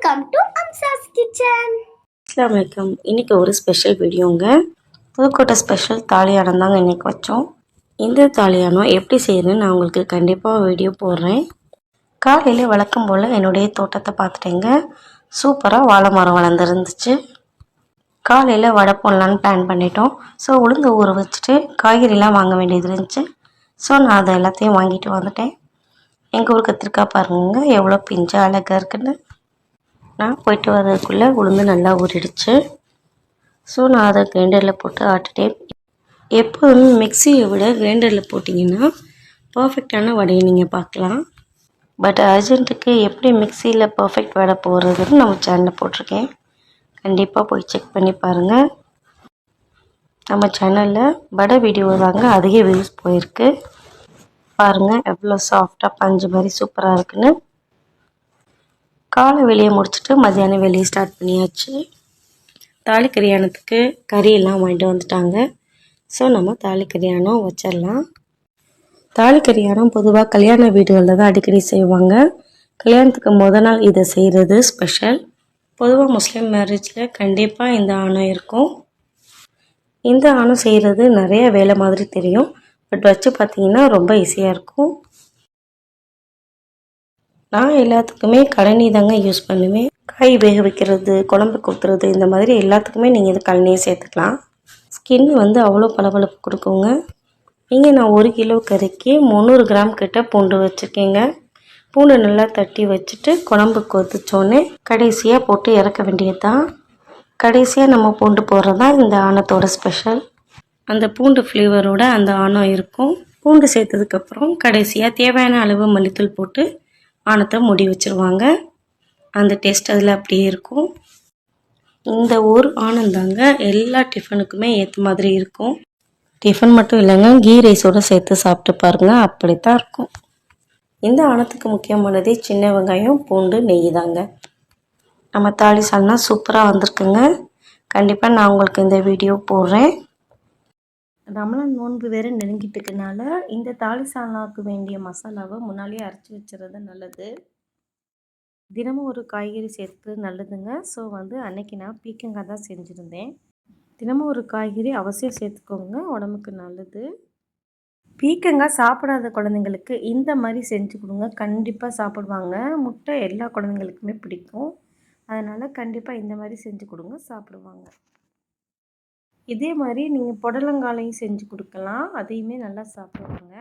Welcome to அம்சாஸ் kitchen அஸ்லாம் வலைக்கம் இன்றைக்கி ஒரு ஸ்பெஷல் வீடியோங்க புதுக்கோட்டை ஸ்பெஷல் தாலியானம் தாங்க இன்றைக்கி வச்சோம். இந்த தாலியானம் எப்படி செய்யணும்னு நான் உங்களுக்கு கண்டிப்பாக வீடியோ போடுறேன். காலையில் வழக்கம் போல் என்னுடைய தோட்டத்தை பார்த்துட்டேங்க. சூப்பராக வாழை மரம் வளர்ந்துருந்துச்சு. காலையில் வடை போடலான்னு பிளான் பண்ணிட்டோம். ஸோ உளுந்து ஊற வச்சுட்டு காய்கறிலாம் வாங்க வேண்டியது இருந்துச்சு. ஸோ நான் அதை எல்லாத்தையும் வாங்கிட்டு வந்துட்டேன். எங்கள் ஊர் கத்திரிக்காய் பாருங்க எவ்வளோ பிஞ்சு அழகாக இருக்குன்னு. நான் போயிட்டு வர்றதுக்குள்ளே உளுந்து நல்லா ஊறிடுச்சு. ஸோ நான் அதை கிரைண்டரில் போட்டு ஆட்டிட்டேன். எப்போதுமே மிக்சியை விட கிரைண்டரில் போட்டிங்கன்னா பர்ஃபெக்டான வடையை நீங்கள் பார்க்கலாம். பட் அர்ஜென்ட்டுக்கு எப்படி மிக்சியில் பர்ஃபெக்ட் வடை போடுறதுன்னு நம்ம சேனலில் போட்டிருக்கேன். கண்டிப்பாக போய் செக் பண்ணி பாருங்கள் நம்ம சேனலில் வடை வீடியோ தாங்க அதிக வியூஸ் போயிருக்கு. பாருங்கள் எவ்வளோ சாஃப்டாக பஞ்சு மாதிரி சூப்பராக இருக்குன்னு. காலை வெளியே முடிச்சுட்டு மதியானம் வெளியே ஸ்டார்ட் பண்ணியாச்சு. தாலி கல்யாணத்துக்கு கறியெல்லாம் வாங்கிட்டு வந்துட்டாங்க. ஸோ நம்ம தாலி கல்யாணம் வச்சிடலாம். தாலி கல்யாணம் பொதுவாக கல்யாண வீடுகளில் தான் அடிக்கடி செய்வாங்க. கல்யாணத்துக்கு முத நாள் இதை செய்கிறது ஸ்பெஷல் பொதுவாக முஸ்லீம் மேரேஜில் கண்டிப்பாக இந்த ஆணம் இருக்கும். இந்த ஆணம் செய்கிறது நிறைய வேலை மாதிரி தெரியும். பட் வச்சு பார்த்தீங்கன்னா ரொம்ப ஈஸியாக இருக்கும். நான் எல்லாத்துக்குமே கழனி தாங்க யூஸ் பண்ணுவேன். காய் வேக வைக்கிறது குழம்பு கொடுத்துறது இந்த மாதிரி எல்லாத்துக்குமே நீங்கள் இது கழனியை சேர்த்துக்கலாம். ஸ்கின் வந்து அவ்வளோ பளபளப்பு கொடுக்குங்க. இங்கே நான் ஒரு கிலோ கறிக்கு முந்நூறு கிராம் கிட்ட பூண்டு வச்சுருக்கேங்க. பூண்டு நல்லா தட்டி வச்சுட்டு குழம்பு கொதிச்சோன்னே கடைசியாக போட்டு இறக்க வேண்டியது தான் கடைசியாக நம்ம பூண்டு போடுறது தான் இந்த ஆணத்தோட ஸ்பெஷல் அந்த பூண்டு ஃப்ளேவரோட அந்த ஆணம் இருக்கும். பூண்டு சேர்த்ததுக்கப்புறம் கடைசியாக தேவையான அளவு மல்லித்தூள் போட்டு ஆணத்தை மூடி வச்சுருவாங்க. அந்த டேஸ்ட் அதில் அப்படியே இருக்கும். இந்த ஒரு ஆனந்தாங்க எல்லா டிஃபனுக்குமே ஏற்ற மாதிரி இருக்கும். டிஃபன் மட்டும் இல்லைங்க கீ ரைஸோடு சேர்த்து சாப்பிட்டு பாருங்கள் அப்படித்தான் இருக்கும். இந்த ஆணத்துக்கு முக்கியமானதே சின்ன வெங்காயம் பூண்டு நெய் தாங்க. நம்ம தாலி சால்னா சூப்பராக வந்திருக்குங்க. கண்டிப்பாக நான் உங்களுக்கு இந்த வீடியோ போடுறேன். ரமலான் நோன்பு வேறு நெருங்கிட்டுக்கனால இந்த தாலி வேண்டிய மசாலாவை முன்னாலேயே அரைச்சி வச்சுறது நல்லது. தினமும் ஒரு காய்கறி சேர்த்து நல்லதுங்க. ஸோ வந்து அன்னைக்கு நான் பீக்கங்காய் தான் செஞ்சுருந்தேன். தினமும் ஒரு காய்கறி அவசியம் சேர்த்துக்கோங்க. உடம்புக்கு நல்லது. பீக்கங்காய் சாப்பிடாத குழந்தைங்களுக்கு இந்த மாதிரி செஞ்சு கொடுங்க. கண்டிப்பாக சாப்பிடுவாங்க. முட்டை எல்லா குழந்தைங்களுக்குமே பிடிக்கும். அதனால் கண்டிப்பாக இந்த மாதிரி செஞ்சு கொடுங்க. சாப்பிடுவாங்க. இதே மாதிரி நீங்கள் புடலங்காலையும் செஞ்சு கொடுக்கலாம். அதையுமே நல்லா சாப்பிடுவாங்க.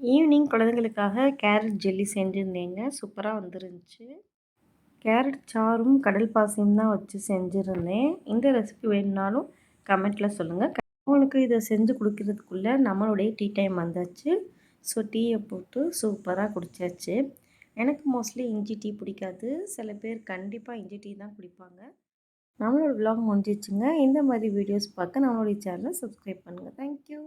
ஈவினிங் குழந்தைங்களுக்காக கேரட் ஜெல்லி செஞ்சுருந்தேங்க. சூப்பராக வந்துருந்துச்சு. கேரட் சாரும் கடல் பாசியும் தான் வச்சு செஞ்சுருந்தேன். இந்த ரெசிபி வேணும்னாலும் கமெண்ட்டில் சொல்லுங்கள் உங்களுக்கு இதை செஞ்சு கொடுக்கறதுக்குள்ளே நம்மளுடைய டீ டைம் வந்தாச்சு. ஸோ டீயை போட்டு சூப்பராக குடித்தாச்சு எனக்கு மோஸ்ட்லி இஞ்சி டீ பிடிக்காது. சில பேர் கண்டிப்பாக இஞ்சி டீ தான் குடிப்பாங்க. நம்மளோட விலாக் முடிஞ்சிச்சுங்க இந்த மாதிரி வீடியோஸ் பார்க்க நம்மளுடைய சேனலை சப்ஸ்கிரைப் பண்ணுங்கள் தேங்க்யூ